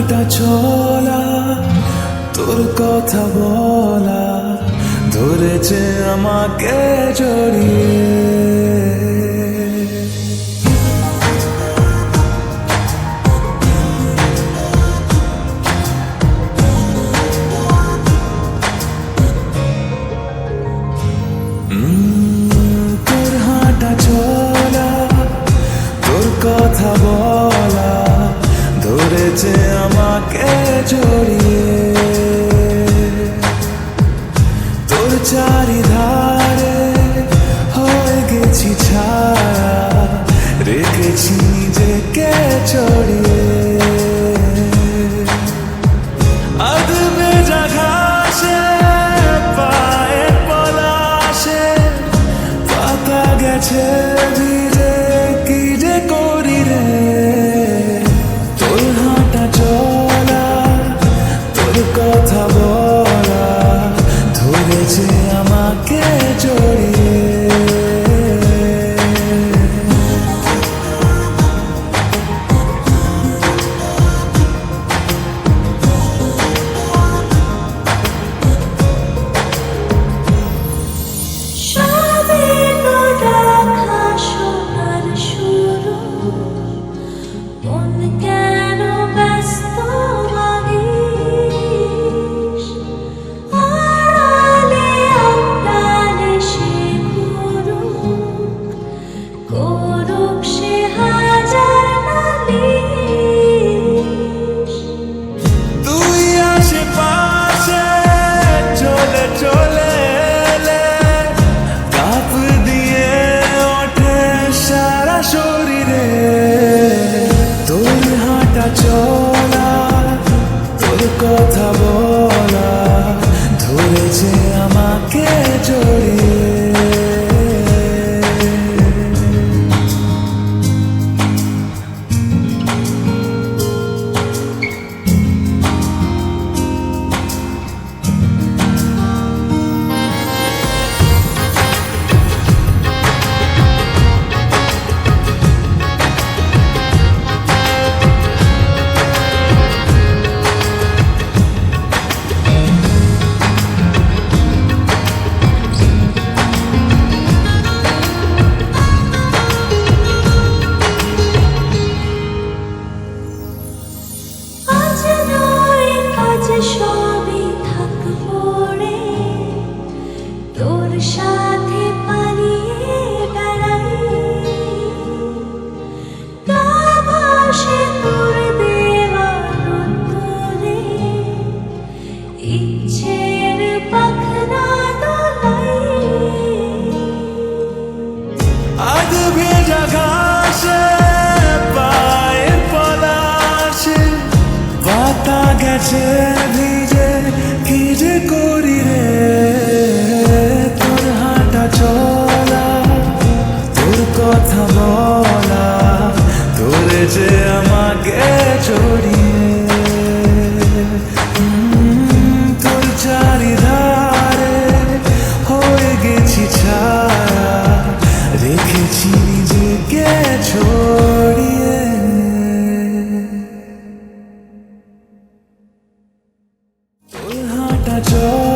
হাঁটা চলা তোর কথা বলা, ধরেছে আমাকে জড়িয়ে। তোর হাঁটা চলা তোর কথা বলা, ধরেছে জড়িয়ে। তোর চারিধার 就 গেছে ভিজে, কি যে করি রে? তোর হাঁটা চলা, তোর কথা বলা, তোর যে আমাকে জড়িয়ে। তোর চারিধারে হয়ে গেছি ছাড়া রেখেছি নিজেকে ছড়িয়ে। joy.